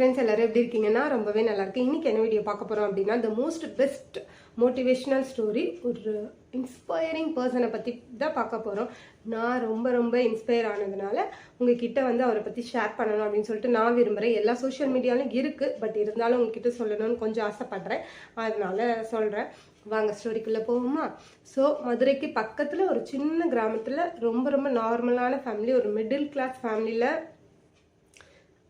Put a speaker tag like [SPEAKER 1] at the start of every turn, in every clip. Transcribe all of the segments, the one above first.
[SPEAKER 1] Friends எல்லாரும் எப்படி இருக்கீங்கன்னா ரொம்பவே நல்லா இருக்கு. இன்னைக்கு என்ன வீடியோ பார்க்க போகிறோம் அப்படின்னா the most best motivational story ஒரு இன்ஸ்பைரிங் பர்சனை பற்றி தான் பார்க்க போகிறோம் நான் ரொம்ப ரொம்ப இன்ஸ்பயர் ஆனதுனால உங்ககிட்ட வந்து அவரை பற்றி ஷேர் பண்ணணும் அப்படின்னு சொல்லிட்டு நான் விரும்புகிறேன் எல்லா சோஷியல் மீடியாலும் இருக்குது பட் இருந்தாலும் உங்ககிட்ட சொல்லணும்னு கொஞ்சம் ஆசைப்பட்றேன். அதனால சொல்கிறேன் வாங்க ஸ்டோரிக்குள்ளே போவோமா? ஸோ மதுரைக்கு பக்கத்தில் ஒரு சின்ன கிராமத்தில் ரொம்ப ரொம்ப நார்மலான ஃபேமிலி ஒரு மிடில் கிளாஸ் ஃபேமிலியில்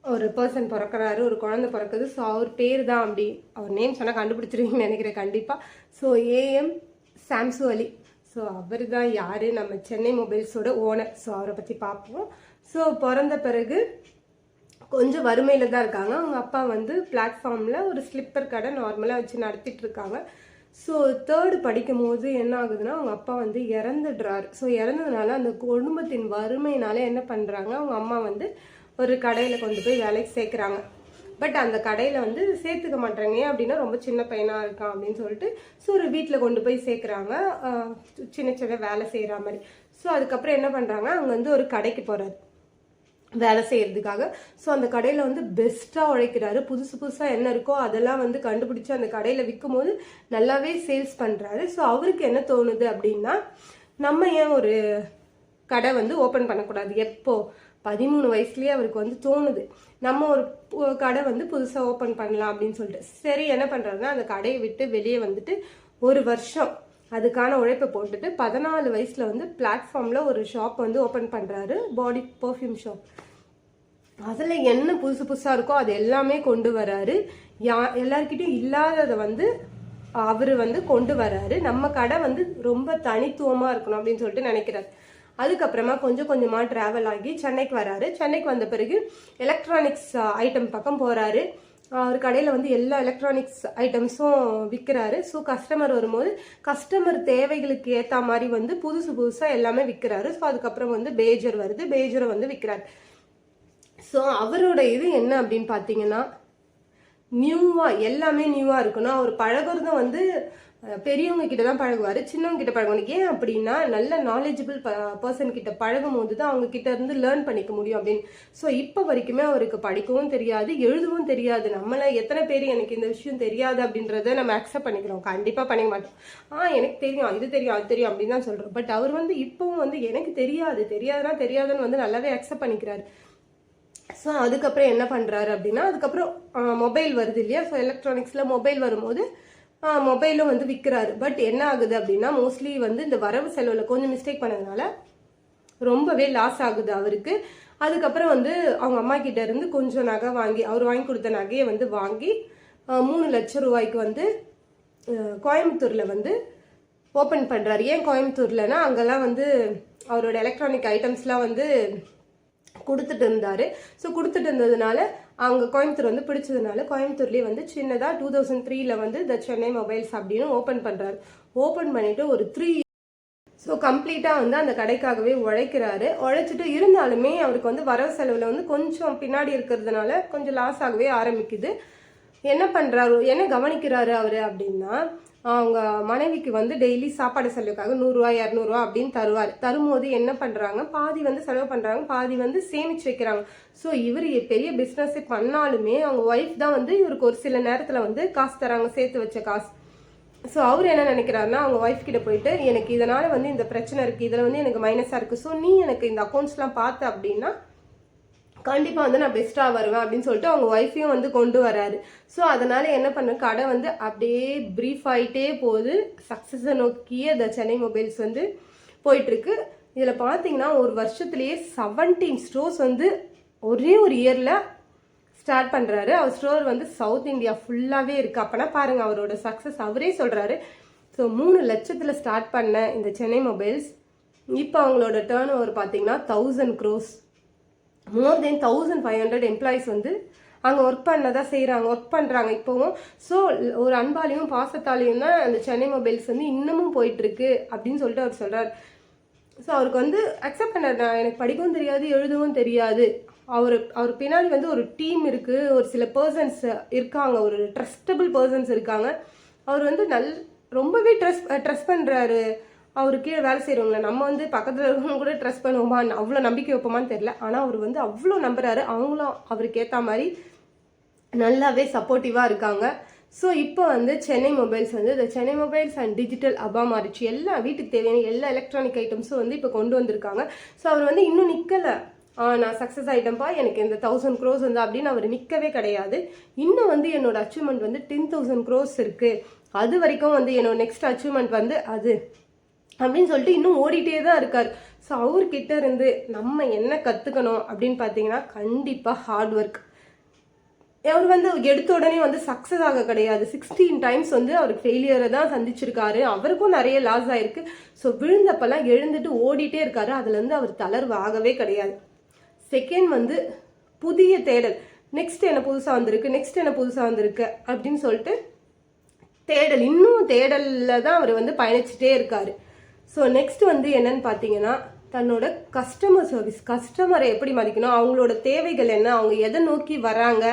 [SPEAKER 1] ஒரு பர்சன் பிறக்கிறாரு ஒரு குழந்தை பிறக்குது. ஸோ அவர் பேர் தான் அப்படி. அவர் நேம் சொன்னால் கண்டுபிடிச்சிருவீங்கன்னு நினைக்கிறேன் கண்டிப்பாக so A M Samsu Ali so அவர் தான் யார்? நம்ம சென்னை மொபைல்ஸோட ஓனர் ஸோ அவரை பற்றி பார்ப்போம். ஸோ பிறந்த பிறகு கொஞ்சம் வறுமையில் தான் இருக்காங்க. அவங்க அப்பா வந்து பிளாட்ஃபார்மில் ஒரு ஸ்லிப்பர் கடை நார்மலாக வச்சு நடத்திட்டு இருக்காங்க. ஸோ தேர்டு படிக்கும் போது என்ன ஆகுதுன்னா அவங்க அப்பா வந்து இறந்துடுறாரு. ஸோ இறந்ததுனால அந்த குடும்பத்தின் வறுமையினால என்ன பண்ணுறாங்க அவங்க அம்மா வந்து ஒரு கடையில் கொண்டு போய் வேலைக்கு சேர்க்குறாங்க. பட் அந்த கடையில் வந்து சேர்த்துக்க மாட்டாங்க ஏன் அப்படின்னா ரொம்ப சின்ன பையனாக இருக்கான் அப்படின்னு சொல்லிட்டு ஸோ ஒரு வீட்டில் கொண்டு போய் சேர்க்குறாங்க. சின்ன சின்ன வேலை செய்கிற மாதிரி. ஸோ அதுக்கப்புறம் என்ன பண்ணுறாங்க அங்கே வந்து ஒரு கடைக்கு போகிறாரு வேலை செய்கிறதுக்காக ஸோ அந்த கடையில் வந்து பெஸ்ட்டாக உழைக்கிறாரு. புதுசு புதுசாக என்ன இருக்கோ அதெல்லாம் வந்து கண்டுபிடிச்சி அந்த கடையில் விற்கும் போது நல்லாவே சேல்ஸ் பண்ணுறாரு ஸோ அவருக்கு என்ன தோணுது அப்படின்னா நம்ம ஏன் ஒரு கடை வந்து ஓப்பன் பண்ணக்கூடாது. எப்போ? பதிமூணு வயசுலயே அவருக்கு வந்து தோணுது. நம்ம ஒரு கடை வந்து புதுசாக ஓப்பன் பண்ணலாம் அப்படின்னு சொல்லிட்டு. சரி என்ன பண்ணுறாருன்னா அந்த கடையை விட்டு வெளியே வந்துட்டு ஒரு வருஷம் அதுக்கான உழைப்பை போட்டுட்டு பதினாலு வயசுல வந்து பிளாட்ஃபார்ம்ல ஒரு ஷாப் வந்து ஓப்பன் பண்றாரு பாடி பர்ஃப்யூம் ஷாப் அதில் என்ன புதுசு புதுசாக இருக்கோ அது எல்லாமே கொண்டு வராரு. யா எல்லார்கிட்டயும் இல்லாததை வந்து அவர் வந்து கொண்டு வராரு. நம்ம கடை வந்து ரொம்ப தனித்துவமாக இருக்கணும் அப்படின்னு சொல்லிட்டு நினைக்கிறாரு. அதுக்கப்புறமா கொஞ்சம் கொஞ்சமாக ட்ராவல் ஆகி சென்னைக்கு வராரு. சென்னைக்கு வந்த பிறகு எலக்ட்ரானிக்ஸ் ஐட்டம் பக்கம் போகிறாரு அவர் கடையில் வந்து எல்லா எலக்ட்ரானிக்ஸ் ஐட்டம்ஸும் விற்கிறாரு ஸோ கஸ்டமர் வரும்போது கஸ்டமர் தேவைகளுக்கு ஏற்ற மாதிரி வந்து புதுசு புதுசாக எல்லாமே விற்கிறாரு ஸோ அதுக்கப்புறம் வந்து பேஜர் வருது. பேஜரை வந்து விற்கிறாரு ஸோ அவரோட இது என்ன அப்படின்னு பார்த்தீங்கன்னா நியூவாக எல்லாமே நியூவாக இருக்கணும். அவர் பழகுறதும் வந்து பெரியவங்க கிட்ட தான் பழகுவார். சின்னவங்க கிட்ட பழகணும் ஏன் அப்படின்னா நல்ல நாலேஜபிள் பர்சன் கிட்ட பழகும் போது தான் அவங்க கிட்ட இருந்து லேர்ன் பண்ணிக்க முடியும் அப்படின்னு. ஸோ இப்போ வரைக்குமே அவருக்கு படிக்கவும் தெரியாது எழுதவும் தெரியாது. நம்மள எத்தனை பேர் எனக்கு இந்த விஷயம் தெரியாது அப்படின்றத நம்ம அக்செப்ட் பண்ணிக்கிறோம். கண்டிப்பாக பண்ணிக்க மாட்டோம். ஆ எனக்கு தெரியும் இது தெரியும் அது தெரியும் அப்படின்னு தான் சொல்கிறோம் பட் அவர் வந்து இப்போவும் வந்து எனக்கு தெரியாது தெரியாதுன்னா தெரியாதுன்னு வந்து நல்லாவே அக்செப்ட் பண்ணிக்கிறாரு. ஸோ அதுக்கப்புறம் என்ன பண்ணுறாரு அப்படின்னா அதுக்கப்புறம் மொபைல் வருது இல்லையா? ஸோ எலக்ட்ரானிக்ஸில் மொபைல் வரும்போது மொபைலும் வந்து விற்கிறாரு பட் என்ன ஆகுது அப்படின்னா மோஸ்ட்லி வந்து இந்த வரவு செலவில் கொஞ்சம் மிஸ்டேக் பண்ணதுனால ரொம்பவே லாஸ் ஆகுது அவருக்கு. அதுக்கப்புறம் வந்து அவங்க அம்மா கிட்ட இருந்து கொஞ்சம் நகை வாங்கி அவர் வாங்கி கொடுத்த நகையை வந்து வாங்கி மூணு லட்சம் ரூபாய்க்கு வந்து கோயம்புத்தூரில் வந்து ஓப்பன் பண்ணுறாரு ஏன் கோயம்புத்தூர்லனா அங்கெல்லாம் வந்து அவரோட எலக்ட்ரானிக் ஐட்டம்ஸ்லாம் வந்து கொடுத்துட்டு இருந்தார் ஸோ கொடுத்துட்டு இருந்ததுனால அவங்க கோயம்புத்தூர் வந்து பிடிச்சதுனால கோயம்புத்தூர்லேயே வந்து சின்னதாக டூ தௌசண்ட் த்ரீல வந்து த சென்னை மொபைல்ஸ் அப்படின்னு ஓப்பன் பண்ணுறாரு ஓப்பன் பண்ணிவிட்டு ஒரு த்ரீ ஸோ கம்ப்ளீட்டாக வந்து அந்த கடைக்காகவே உழைக்கிறாரு. உழைச்சிட்டு இருந்தாலுமே அவருக்கு வந்து வரவு செலவில் வந்து கொஞ்சம் பின்னாடி இருக்கிறதுனால கொஞ்சம் லாஸ் ஆகவே ஆரம்பிக்குது. என்ன பண்ணுறாரு என்ன கவனிக்கிறாரு அவர் அப்படின்னா அவங்க மனைவிக்கு வந்து டெய்லி சாப்பாடு செலவுக்காக நூறுரூவா இரநூறுவா அப்படின்னு தருவார். தரும்போது என்ன பண்ணுறாங்க பாதி வந்து செலவு பண்ணுறாங்க பாதி வந்து சேமிச்சு வைக்கிறாங்க. ஸோ இவர் பெரிய பிஸ்னஸே பண்ணாலுமே அவங்க ஒய்ஃப் தான் வந்து இவருக்கு ஒரு சில நேரத்தில் வந்து காசு தராங்க சேர்த்து வச்ச காசு. ஸோ அவர் என்ன நினைக்கிறாருன்னா அவங்க ஒய்ஃப் கிட்ட போயிட்டு எனக்கு இதனால் வந்து இந்த பிரச்சனை இருக்குது இதில் வந்து எனக்கு மைனஸாக இருக்குது ஸோ நீ எனக்கு இந்த அக்கௌண்ட்ஸ்லாம் பார்த்த அப்படின்னா கண்டிப்பாக வந்து நான் பெஸ்ட்டாக வருவேன் அப்படின்னு சொல்லிட்டு அவங்க ஒய்ஃபையும் வந்து கொண்டு வராரு. ஸோ அதனால் என்ன பண்ண கடை வந்து அப்படியே ப்ரீஃப் ஆகிட்டே போகுது. சக்ஸஸை நோக்கிய த சென்னை மொபைல்ஸ் வந்து போயிட்டுருக்கு. இதில் பார்த்தீங்கன்னா ஒரு வருஷத்துலேயே செவன்டீன் ஸ்டோர்ஸ் வந்து ஒரே ஒரு இயரில் ஸ்டார்ட் பண்ணுறாரு அவர் ஸ்டோர் வந்து சவுத் இந்தியா ஃபுல்லாகவே இருக்குது அப்போனா பாருங்கள் அவரோட சக்ஸஸ் அவரே சொல்கிறாரு ஸோ மூணு லட்சத்தில் ஸ்டார்ட் பண்ண இந்த சென்னை மொபைல்ஸ் இப்போ அவங்களோட டேர்ன் ஓவர் பார்த்தீங்கன்னா thousand crores more then thousand five hundred employees வந்து அங்கே ஒர்க் பண்ணதான் செய்கிறாங்க ஒர்க் பண்ணுறாங்க இப்போவும். ஸோ ஒரு அன்பாலையும் பாசத்தாலையும் தான் அந்த சென்னை மொபைல்ஸ் வந்து இன்னமும் போயிட்டுருக்கு அப்படின்னு சொல்லிட்டு அவர் சொல்கிறார் ஸோ அவருக்கு வந்து அக்செப்ட் பண்ணார். நான் எனக்கு படிக்கவும் தெரியாது எழுதவும் தெரியாது. அவர் அவர் பின்னாடி வந்து ஒரு டீம் இருக்குது ஒரு சில பர்சன்ஸ் இருக்காங்க. ஒரு ட்ரஸ்டபிள் பர்சன்ஸ் இருக்காங்க. அவர் வந்து நல் ரொம்பவே ட்ரெஸ் ட்ரெஸ் பண்ணுறாரு அவர் கீழே வேலை செய்கிறவங்கள நம்ம வந்து பக்கத்தில் இருக்கவங்க கூட ட்ரஸ்ட் பண்ணுவோமா? அவ்வளோ நம்பிக்கை வைப்போமான்னு தெரில ஆனால் அவர் வந்து அவ்வளோ நம்புறாரு. அவங்களும் அவருக்கு ஏற்ற மாதிரி நல்லாவே சப்போர்ட்டிவாக இருக்காங்க. ஸோ இப்போ வந்து சென்னை மொபைல்ஸ் வந்து இந்த சென்னை மொபைல்ஸ் அண்ட் டிஜிட்டல் அபா மாறிச்சு எல்லா வீட்டுக்கு தேவையான எல்லா எலக்ட்ரானிக் ஐட்டம்ஸும் வந்து இப்போ கொண்டு வந்திருக்காங்க. ஸோ அவர் வந்து இன்னும் நிற்கலை நான் சக்ஸஸ் ஆகிட்டேன்ப்பா எனக்கு இந்த தௌசண்ட் க்ரோஸ் வந்து அப்படின்னு அவர் நிற்கவே கிடையாது. இன்னும் வந்து என்னோட அச்சீவ்மெண்ட் வந்து டென் தௌசண்ட் க்ரோஸ் இருக்குது அது வரைக்கும் வந்து என்னோட நெக்ஸ்ட் அச்சீவ்மெண்ட் வந்து அது. அப்படின்னு சொல்லிட்டு இன்னும் ஓடிட்டே தான் இருக்கார். ஸோ அவர்கிட்ட இருந்து நம்ம என்ன கற்றுக்கணும் அப்படின்னு பார்த்தீங்கன்னா கண்டிப்பாக ஹார்ட் ஒர்க் அவர் வந்து எடுத்த உடனே வந்து சக்ஸஸ் ஆக கிடையாது. சிக்ஸ்டீன் டைம்ஸ் வந்து அவர் ஃபெயிலியரை தான் சந்திச்சிருக்காரு. அவருக்கும் நிறைய லாஸ் ஆயிருக்கு. ஸோ விழுந்தப்பெல்லாம் எழுந்துட்டு ஓடிட்டே இருக்காரு. அதுலேருந்து அவர் தளர்வு ஆகவே கிடையாது. செகண்ட் வந்து புதிய தேடல். நெக்ஸ்ட் என்ன புதுசாக வந்திருக்கு? நெக்ஸ்ட் என்ன புதுசாக வந்திருக்கு? அப்படின்னு சொல்லிட்டு தேடல். இன்னும் தேடலில் தான் அவர் வந்து பயணிச்சுட்டே இருக்காரு. ஸோ நெக்ஸ்ட் வந்து என்னன்னு பார்த்தீங்கன்னா தன்னோட கஸ்டமர் சர்வீஸ் கஸ்டமரை எப்படி மதிக்கணும் அவங்களோட தேவைகள் என்ன அவங்க எதை நோக்கி வராங்க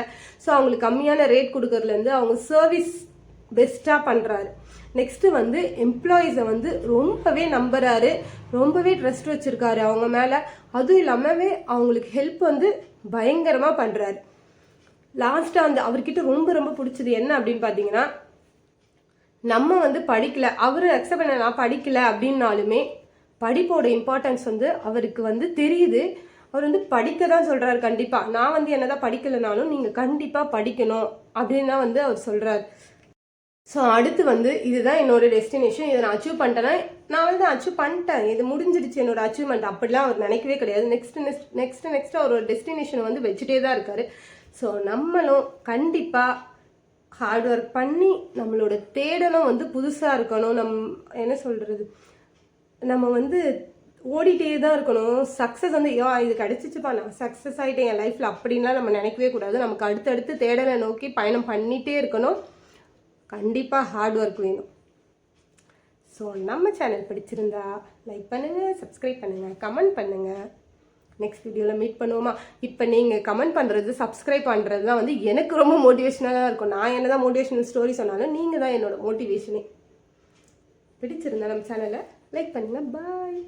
[SPEAKER 1] ஸோ அவங்களுக்கு கம்மியான ரேட் கொடுக்கறதுலேருந்து அவங்க சர்வீஸ் பெஸ்ட்டாக பண்ணுறாரு நெக்ஸ்ட்டு வந்து எம்ப்ளாயீஸை வந்து ரொம்பவே நம்புறாரு ரொம்பவே ட்ரஸ்ட் வச்சுருக்காரு. அவங்க மேலே அதுவும் இல்லாமவே அவங்களுக்கு ஹெல்ப் வந்து பயங்கரமாக பண்ணுறாரு லாஸ்ட்டாக வந்து அவர்கிட்ட ரொம்ப ரொம்ப பிடிச்சது என்ன அப்படின்னு பார்த்தீங்கன்னா நம்ம வந்து படிக்கல. அவர் அக்செப்ட் பண்ண நான் படிக்கல அப்படின்னாலுமே படிப்போட இம்பார்ட்டன்ஸ் வந்து அவருக்கு வந்து தெரியுது. அவர் வந்து படிக்க தான் சொல்கிறாரு கண்டிப்பாக நான் வந்து என்னதான் படிக்கலைனாலும் நீங்கள் கண்டிப்பாக படிக்கணும் அப்படின்னு தான் வந்து அவர் சொல்கிறார் ஸோ அடுத்து வந்து இதுதான் என்னோட டெஸ்டினேஷன் இதை நான் அச்சீவ் பண்ணிட்டேன்னா நான் வந்து அச்சீவ் பண்ணிட்டேன். இது முடிஞ்சிடுச்சு என்னோட அச்சீவ்மெண்ட் அப்படிலாம் அவர் நினைக்கவே கிடையாது. நெக்ஸ்ட் நெக்ஸ்ட் நெக்ஸ்ட் நெக்ஸ்ட் அவரோட டெஸ்டினேஷன் வந்து வச்சுட்டே தான் இருக்காரு. ஸோ நம்மளும் கண்டிப்பாக ஹார்ட் ஒர்க் பண்ணி நம்மளோட தேடலும் வந்து புதுசாக இருக்கணும். நம் என்ன சொல்கிறது நம்ம வந்து ஓடிட்டே தான் இருக்கணும். சக்ஸஸ் வந்து ஐயோ இது கிடச்சிச்சுப்பா. நான் சக்ஸஸ் ஆகிட்டேன் என் லைஃப்பில் அப்படின்லாம் நம்ம நினைக்கவே கூடாது. நமக்கு அடுத்தடுத்து தேடலை நோக்கி பயணம் பண்ணிகிட்டே இருக்கணும். கண்டிப்பாக ஹார்ட் ஒர்க் வேணும். ஸோ நம்ம சேனல் பிடிச்சிருந்தா லைக் பண்ணுங்கள் சப்ஸ்கிரைப் பண்ணுங்கள் கமெண்ட் பண்ணுங்கள் நெக்ஸ்ட் வீடியோவில் மீட் பண்ணுவோமா? இப்போ நீங்கள் கமெண்ட் பண்ணுறது சப்ஸ்கிரைப் பண்ணுறது தான் வந்து எனக்கு ரொம்ப மோட்டிவேஷனலாக இருக்கும். நான் என்ன தான் மோட்டிவேஷனல் ஸ்டோரி சொன்னாலும் நீங்கள் தான் என்னோட மோட்டிவேஷனே பிடிச்சிருந்தா நம்ம சேனலை லைக் பண்ணுங்கள் பாய்